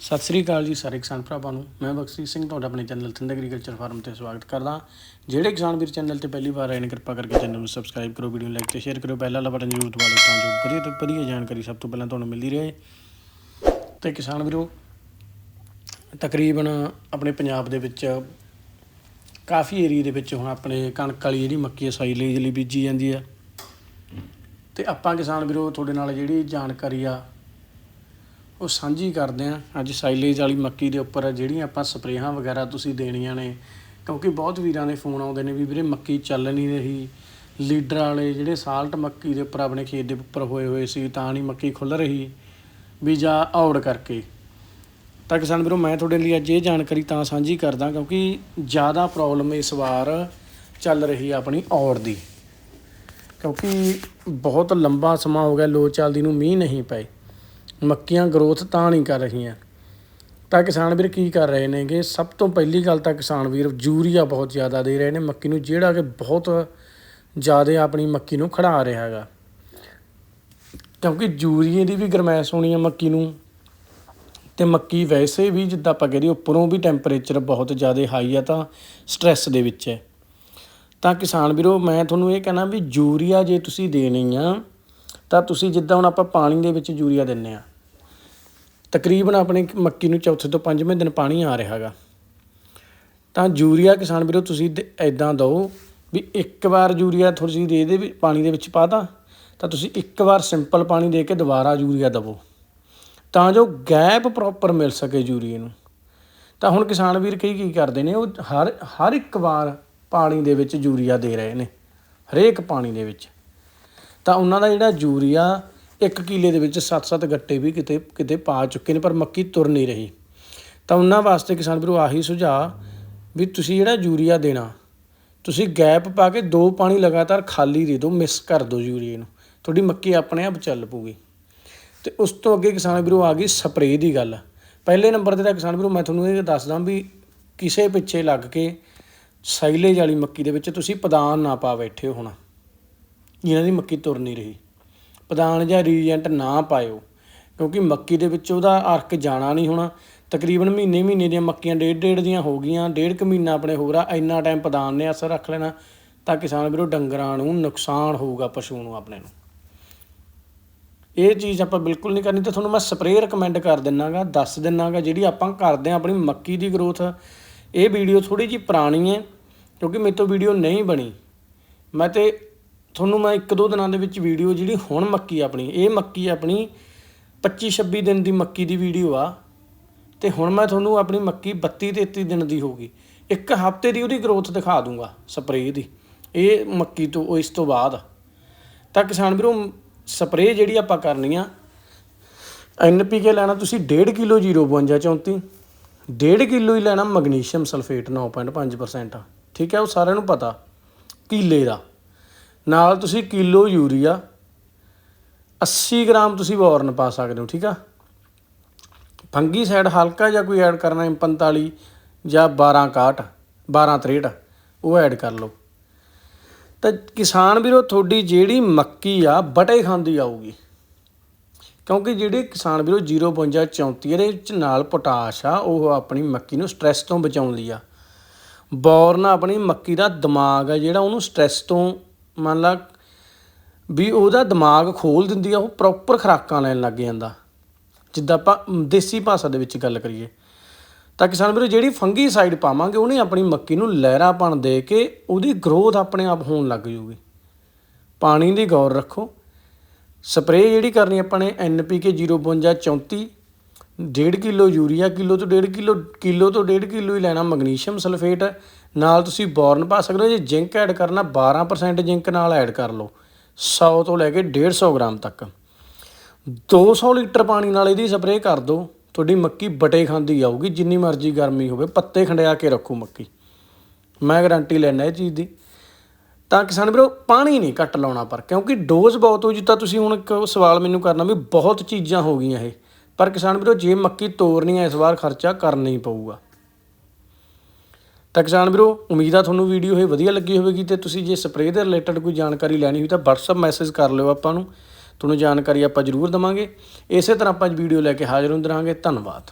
ਸਤਿ ਸ੍ਰੀ ਅਕਾਲ ਜੀ ਸਾਰੇ ਕਿਸਾਨ ਭਰਾਵਾਂ ਨੂੰ। ਮੈਂ ਬਖਸ਼ੀ ਸਿੰਘ, ਤੁਹਾਡਾ ਆਪਣੇ ਚੈਨਲ ਥਿੰਦ ਐਗਰੀਕਲਚਰ ਫਾਰਮ ਤੇ ਸਵਾਗਤ ਕਰਦਾ ਜਿਹੜੇ ਕਿਸਾਨ ਵੀਰ ਚੈਨਲ ਤੇ ਪਹਿਲੀ ਵਾਰ ਆਏ ਨੇ, ਕਿਰਪਾ ਕਰਕੇ ਚੈਨਲ ਨੂੰ ਸਬਸਕ੍ਰਾਈਬ ਕਰੋ ਵੀਡੀਓ ਨੂੰ ਲਾਈਕ ਤੇ ਸ਼ੇਅਰ ਕਰੋ ਪਹਿਲਾ ਵਾਲਾ ਬਟਨ ਜ਼ਰੂਰ ਦਬਾ ਲਓ ਤਾਂ ਜੋ ਵਧੀਆ ਤੋਂ ਵਧੀਆ ਜਾਣਕਾਰੀ ਸਭ ਤੋਂ ਪਹਿਲਾਂ ਤੁਹਾਨੂੰ ਮਿਲਦੀ ਰਹੇ। ਤੇ ਕਿਸਾਨ ਵੀਰੋ, ਤਕਰੀਬਨ ਆਪਣੇ ਪੰਜਾਬ ਦੇ ਵਿੱਚ ਕਾਫੀ ਏਰੀਆ ਦੇ ਵਿੱਚ ਹੁਣ ਆਪਣੇ ਕਣਕ ਵਾਲੀ ਜਿਹੜੀ ਮੱਕੀ ਸਾਈਲੇਜ ਲਈ ਬੀਜੀ ਜਾਂਦੀ ਆ ਤੇ ਆਪਾਂ ਕਿਸਾਨ ਵੀਰੋ, ਤੁਹਾਡੇ ਨਾਲ ਜਿਹੜੀ ਜਾਣਕਾਰੀ ਆ ਉਹ ਸਾਂਝੀ ਕਰਦੇ ਆ ਅੱਜ ਸਾਈਲੇਜ ਵਾਲੀ ਮੱਕੀ ਦੇ ਉੱਪਰ ਜਿਹੜੀਆਂ ਆਪਾਂ ਸਪਰੇਹਾਂ ਵਗੈਰਾ ਤੁਸੀਂ ਦੇਣੀਆਂ ਨੇ, ਕਿਉਂਕਿ ਬਹੁਤ ਵੀਰਾਂ ਦੇ ਫੋਨ ਆਉਂਦੇ ਨੇ ਵੀ ਵੀਰੇ ਮੱਕੀ ਚੱਲ ਨਹੀਂ ਰਹੀ। ਲੀਡਰ ਵਾਲੇ ਜਿਹੜੇ ਸਾਲਟ ਮੱਕੀ ਦੇ ਉੱਪਰ ਆਪਣੇ ਖੇਤ ਦੇ ਉੱਪਰ ਹੋਏ ਹੋਏ ਸੀ, ਤਾਂ ਨਹੀਂ ਮੱਕੀ ਖੁੱਲ ਰਹੀ। ਵੀ ਜਾਂ ਔੜ ਕਰਕੇ। ਤਾਂ ਕਿਸਾਨ ਵੀਰੋ, ਮੈਂ ਤੁਹਾਡੇ ਲਈ ਅੱਜ ਇਹ ਜਾਣਕਾਰੀ ਤਾਂ ਸਾਂਝੀ ਕਰਦਾ, ਕਿਉਂਕਿ ਜ਼ਿਆਦਾ ਪ੍ਰੋਬਲਮ ਇਸ ਵਾਰ ਚੱਲ ਰਹੀ ਆ ਆਪਣੀ ਔੜ ਦੀ। ਕਿਉਂਕਿ ਬਹੁਤ ਲੰਬਾ ਸਮਾਂ ਹੋ ਗਿਆ ਲੋ ਚੱਲਦੀ ਨੂੰ ਮੀਂਹ ਨਹੀਂ ਪਏ। ਮੱਕੀਆਂ ਗਰੋਥ ਤਾਂ ਨਹੀਂ ਕਰ ਰਹੀਆਂ। ਤਾਂ ਕਿਸਾਨ ਵੀਰ ਕੀ ਕਰ ਰਹੇ ਨੇਗੇ? ਸਭ ਤੋਂ ਪਹਿਲੀ ਗੱਲ ਤਾਂ ਕਿਸਾਨ ਵੀਰ ਯੂਰੀਆ ਬਹੁਤ ਜ਼ਿਆਦਾ ਦੇ ਰਹੇ ਨੇ। ਮੱਕੀ ਨੂੰ ਜਿਹੜਾ ਕਿ ਬਹੁਤ ਜ਼ਿਆਦਾ ਆਪਣੀ ਮੱਕੀ ਨੂੰ ਖੜਾ ਰਿਹਾ ਹੈਗਾ। ਕਿਉਂਕਿ ਯੂਰੀਏ ਦੀ ਵੀ ਗਰਮੈਸ਼ ਹੋਣੀ ਹੈ ਮੱਕੀ ਨੂੰ। ਤੇ ਮੱਕੀ ਵੈਸੇ ਵੀ ਜਿੱਦਾਂ ਆਪਾਂ ਕਹਦੇ ਉੱਪਰੋਂ ਵੀ ਟੈਂਪਰੇਚਰ ਬਹੁਤ ਜ਼ਿਆਦਾ ਹਾਈ ਆ ਤਾਂ ਸਟ੍ਰੈਸ ਦੇ ਵਿੱਚ ਹੈ। ਤਾਂ ਕਿਸਾਨ ਵੀਰੋ, ਮੈਂ ਤੁਹਾਨੂੰ ਇਹ ਕਹਿਣਾ ਵੀ ਯੂਰੀਆ ਜੇ ਤੁਸੀਂ ਦੇਣੀ ਆ ਤਾਂ ਤੁਸੀਂ ਜਿੱਦਾਂ ਹੁਣ ਆਪਾਂ ਪਾਣੀ ਦੇ ਵਿੱਚ ਯੂਰੀਆ ਦਿੰਨੇ ਆ ਤਕਰੀਬਨ ਆਪਣੀ ਮੱਕੀ ਨੂੰ ਚੌਥੇ ਤੋਂ ਪੰਜਵੇਂ ਦਿਨ ਪਾਣੀ ਆ ਰਿਹਾ ਹੈਗਾ ਤਾਂ ਯੂਰੀਆ ਕਿਸਾਨ ਵੀਰੋ ਤੁਸੀਂ ਐਦਾਂ ਦਿਓ ਵੀ ਇੱਕ ਵਾਰ ਯੂਰੀਆ ਥੋੜੀ ਜਿਹੀ ਦੇ ਦੇ ਵੀ ਪਾਣੀ ਦੇ ਵਿੱਚ ਪਾਤਾ ਤਾਂ ਤੁਸੀਂ ਇੱਕ ਵਾਰ ਸਿੰਪਲ ਪਾਣੀ ਦੇ ਕੇ ਦੁਬਾਰਾ ਯੂਰੀਆ ਦਵੋ। ਤਾਂ ਜੋ ਗੈਪ ਪ੍ਰੋਪਰ ਮਿਲ ਸਕੇ ਯੂਰੀਏ ਨੂੰ। ਤਾਂ ਹੁਣ ਕਿਸਾਨ ਵੀਰ ਕਈ ਕੀ ਕਰਦੇ ਨੇ, ਉਹ ਹਰ ਹਰ ਇੱਕ ਵਾਰ ਪਾਣੀ ਦੇ ਵਿੱਚ ਯੂਰੀਆ ਦੇ ਰਹੇ ਨੇ, ਹਰੇਕ ਪਾਣੀ ਦੇ ਵਿੱਚ। ਤਾਂ ਉਹਨਾਂ ਦਾ ਜਿਹੜਾ ਯੂਰੀਆ ਇੱਕ ਕਿੱਲੇ ਦੇ ਵਿੱਚ 7-7 ਗੱਟੇ ਵੀ ਕਿਤੇ ਕਿਤੇ ਪਾ ਚੁੱਕੇ ਨੇ, ਪਰ ਮੱਕੀ ਤੁਰ ਨਹੀਂ ਰਹੀ। ਤਾਂ ਉਹਨਾਂ ਵਾਸਤੇ ਕਿਸਾਨ ਵੀਰੋ ਆਹੀ ਸੁਝਾਅ ਵੀ ਤੁਸੀਂ ਜਿਹੜਾ ਯੂਰੀਆ ਦੇਣਾ, ਤੁਸੀਂ ਗੈਪ ਪਾ ਕੇ ਦੋ ਪਾਣੀ ਲਗਾਤਾਰ ਖਾਲੀ ਦੇ ਦਿਓ, ਮਿਸ ਕਰ ਦਿਓ ਯੂਰੀਏ ਨੂੰ। ਤੁਹਾਡੀ ਮੱਕੀ ਆਪਣੇ ਆਪ ਚੱਲ ਪੂਗੀ ਤੇ ਉਸ ਤੋਂ ਅੱਗੇ ਕਿਸਾਨ ਵੀਰੋ ਆ ਗਈ ਸਪਰੇਅ ਦੀ ਗੱਲ। ਪਹਿਲੇ ਨੰਬਰ ਤੇ ਤਾਂ ਕਿਸਾਨ ਵੀਰੋ ਮੈਂ ਤੁਹਾਨੂੰ ਇਹ ਦੱਸਦਾ ਵੀ ਕਿਸੇ ਪਿੱਛੇ ਲੱਗ ਕੇ ਸਾਈਲੇਜ ਵਾਲੀ ਮੱਕੀ ਦੇ ਵਿੱਚ ਤੁਸੀਂ ਪਦਾਨ ਨਾ ਪਾ ਬੈਠੇ ਹੋਣਾ। ਜਿਨ੍ਹਾਂ ਦੀ ਮੱਕੀ ਤੁਰ ਨਹੀਂ ਰਹੀ। ਪਦਾਨ ਜਾਂ ਰੀਜੈਂਟ ਨਾ ਪਾਇਓ, ਕਿਉਂਕਿ ਮੱਕੀ ਦੇ ਵਿੱਚ ਉਹਦਾ ਅਰਕ ਜਾਣਾ ਨਹੀਂ ਹੋਣਾ। ਤਕਰੀਬਨ ਮਹੀਨੇ ਮਹੀਨੇ ਦੀਆਂ ਮੱਕੀਆਂ ਡੇਢ ਡੇਢ ਦੀਆਂ ਹੋ ਗਈਆਂ, ਡੇਢ ਕੁ ਮਹੀਨਾ ਆਪਣੇ ਹੋ ਰਿਹਾ ਇੰਨਾ ਟਾਈਮ ਪਦਾਨ ਨੇ ਅਸਰ ਰੱਖ ਲੈਣਾ, ਤਾਂ ਕਿਸਾਨ ਵੀਰੋ ਡੰਗਰਾਂ ਨੂੰ ਨੁਕਸਾਨ ਹੋਊਗਾ ਪਸ਼ੂ ਨੂੰ, ਆਪਣੇ ਨੂੰ। ਇਹ ਚੀਜ਼ ਆਪਾਂ ਬਿਲਕੁਲ ਨਹੀਂ ਕਰਨੀ, ਤੇ ਤੁਹਾਨੂੰ ਮੈਂ ਸਪਰੇਅ ਰეკਮੈਂਡ ਕਰ ਦਿੰਨਾਗਾ, ਦੱਸ ਦਿੰਨਾਗਾ, ਜਿਹੜੀ ਆਪਾਂ ਕਰਦੇ ਆ ਆਪਣੀ ਮੱਕੀ ਦੀ ਗਰੋਥ ਇਹ ਵੀਡੀਓ ਥੋੜੀ ਜੀ ਪੁਰਾਣੀ ਹੈ, ਕਿਉਂਕਿ ਮੇਰੇ ਤੋਂ ਵੀਡੀਓ ਨਹੀਂ ਬਣੀ। ਮੈਂ ਤੇ ਤੁਹਾਨੂੰ ਮੈਂ ਇੱਕ ਦੋ ਦਿਨਾਂ ਦੇ ਵਿੱਚ ਵੀਡੀਓ ਜਿਹੜੀ ਹੁਣ ਮੱਕੀ ਆਪਣੀ, ਇਹ ਮੱਕੀ ਆਪਣੀ 25 26 ਦਿਨ ਦੀ ਮੱਕੀ ਦੀ ਵੀਡੀਓ ਆ। ਤੇ ਹੁਣ ਮੈਂ ਤੁਹਾਨੂੰ ਆਪਣੀ ਮੱਕੀ 32 33 ਦਿਨ ਦੀ ਹੋਗੀ ਇੱਕ ਹਫ਼ਤੇ ਦੀ ਉਹਦੀ ਗਰੋਥ ਦਿਖਾ ਦੂੰਗਾ ਸਪਰੇਅ ਦੀ। ਇਹ ਮੱਕੀ ਤੋਂ ਇਸ ਤੋਂ ਬਾਅਦ। ਤਾਂ ਕਿਸਾਨ ਵੀਰੋ ਸਪਰੇਅ ਜਿਹੜੀ ਆਪਾਂ ਕਰਨੀ ਆ ਐਨਪੀਕੇ ਲੈਣਾ ਤੁਸੀਂ 1.5 ਕਿਲੋ 052 34 1.5 ਕਿਲੋ ਹੀ ਲੈਣਾ ਮੈਗਨੀਸ਼ੀਅਮ ਸਲਫੇਟ 9.5% ਠੀਕ ਹੈ ਉਹ ਸਾਰਿਆਂ ਨੂੰ ਪਤਾ, ਕਿਲੇ ਦਾ। ਨਾਲ ਤੁਸੀਂ ਕਿਲੋ ਯੂਰੀਆ 80 ਗ੍ਰਾਮ ਤੁਸੀਂ ਬੋਰਨ ਪਾ ਸਕਦੇ ਹੋ, ਠੀਕ ਆ? ਫੰਗੀ ਸਾਈਡ ਹਲਕਾ ਜਾਂ ਕੋਈ ਐਡ ਕਰਨਾ ਹੈ 45 ਜਾਂ 12 61 12 63 ਉਹ ਐਡ ਕਰ ਲਓ। ਤਾਂ ਕਿਸਾਨ ਵੀਰੋ, ਤੁਹਾਡੀ ਜਿਹੜੀ ਮੱਕੀ ਆ, ਬਟੇ ਖਾਂਦੀ ਆਊਗੀ। ਕਿਉਂਕਿ ਜਿਹੜੇ ਕਿਸਾਨ ਵੀਰੋ 052 34 ਇਹਦੇ ਵਿੱਚ ਨਾਲ ਪੋਟਾਸ਼ ਆ, ਉਹ ਆਪਣੀ ਮੱਕੀ ਨੂੰ ਸਟ੍ਰੈਸ ਤੋਂ ਬਚਾਉਣ ਲਈ ਆ। ਬੋਰਨ ਆਪਣੀ ਮੱਕੀ ਦਾ ਦਿਮਾਗ ਆ ਜਿਹੜਾ ਉਹਨੂੰ ਸਟ੍ਰੈਸ ਤੋਂ ਮੰਨ ਲਾ ਵੀ ਉਹਦਾ ਦਿਮਾਗ ਖੋਲ ਦਿੰਦੀ ਆ, ਉਹ ਪ੍ਰੋਪਰ ਖਰਾਕਾਂ ਲੈਣ ਲੱਗ ਜਾਂਦਾ। ਜਿੱਦਾਂ ਆਪਾਂ ਦੇਸੀ ਭਾਸ਼ਾ ਦੇ ਵਿੱਚ ਗੱਲ ਕਰੀਏ, ਤਾਂ ਕਿਸਾਨ ਵੀਰੋ ਜਿਹੜੀ ਫੰਗੀ ਸਾਈਡ ਪਾਵਾਂਗੇ, ਉਹਨੇ ਆਪਣੀ ਮੱਕੀ ਨੂੰ ਲਹਿਰਾਪਣ ਦੇ ਕੇ ਉਹਦੀ ਗਰੋਥ ਆਪਣੇ ਆਪ ਹੋਣ ਲੱਗ ਜੂਗੀ। ਪਾਣੀ ਦੀ ਗੌਰ ਰੱਖੋ। ਸਪਰੇਅ ਜਿਹੜੀ ਕਰਨੀ ਆਪਾਂ ਨੇ ਐਨਪੀਕੇ 052 34 1.5 ਕਿਲੋ ਯੂਰੀਆ, ਕਿਲੋ ਤੋਂ 1.5 ਕਿਲੋ ਕਿਲੋ ਤੋਂ 1.5 ਕਿਲੋ ਹੀ ਲੈਣਾ ਮੈਗਨੀਸ਼ੀਅਮ ਸਲਫੇਟ ਨਾਲ ਤੁਸੀਂ ਬੋਰਨ ਪਾ ਸਕਦੇ ਹੋ, ਜੇ ਜ਼ਿੰਕ ਐਡ ਕਰਨਾ 12% ਜ਼ਿੰਕ ਨਾਲ ਐਡ ਕਰ ਲਓ 100 ਤੋਂ ਲੈ ਕੇ 150 ਗ੍ਰਾਮ ਤੱਕ। 200 ਲੀਟਰ ਪਾਣੀ ਨਾਲ ਇਹਦੀ ਸਪਰੇਅ ਕਰ ਦਿਓ, ਤੁਹਾਡੀ ਮੱਕੀ ਬਟੇ ਖਾਂਦੀ ਆਊਗੀ, ਜਿੰਨੀ ਮਰਜ਼ੀ ਗਰਮੀ ਹੋਵੇ, ਪੱਤੇ ਖੰਡਿਆ ਕੇ ਰੱਖੋ ਮੱਕੀ। ਮੈਂ ਗਾਰੰਟੀ ਲੈਣਾ ਇਹ ਚੀਜ਼ ਦੀ। ਤਾਂ ਕਿਸਾਨ ਵੀਰੋ, ਪਾਣੀ ਨਹੀਂ ਘੱਟ ਲਾਉਣਾ ਪਰ, ਕਿਉਂਕਿ ਡੋਜ਼ ਬਹੁਤ ਹੋ ਜਿੱਤਾ ਤੁਸੀਂ ਹੁਣ ਇੱਕ ਸਵਾਲ ਮੈਨੂੰ ਕਰਨਾ ਵੀ ਬਹੁਤ ਚੀਜ਼ਾਂ ਹੋ ਗਈਆਂ ਇਹ। ਪਰ ਕਿਸਾਨ ਵੀਰੋ, ਜੇ ਮੱਕੀ ਤੋਰਨੀ ਹੈ ਇਸ ਵਾਰ ਖਰਚਾ ਕਰਨਾ ਹੀ ਪਊਗਾ। ਤਾਂ ਕਿਸਾਨ ਵੀਰੋ, ਉਮੀਦ ਆ ਤੁਹਾਨੂੰ ਵੀਡੀਓ ਇਹ ਵਧੀਆ ਲੱਗੀ ਹੋਵੇਗੀ ਤੇ ਤੁਸੀਂ ਜੇ ਸਪਰੇਅ ਦੇ ਰਿਲੇਟਡ ਕੋਈ ਜਾਣਕਾਰੀ ਲੈਣੀ ਹੋਈ ਤਾਂ WhatsApp ਮੈਸੇਜ ਕਰ ਲਿਓ ਆਪਾਂ ਨੂੰ। ਤੁਹਾਨੂੰ ਜਾਣਕਾਰੀ ਆਪਾਂ ਜ਼ਰੂਰ ਦਵਾਂਗੇ। ਇਸੇ ਤਰ੍ਹਾਂ ਆਪਾਂ ਵੀਡੀਓ ਲੈ ਕੇ ਹਾਜ਼ਰ ਹੁੰਦੇ ਰਹਾਂਗੇ। ਧੰਨਵਾਦ।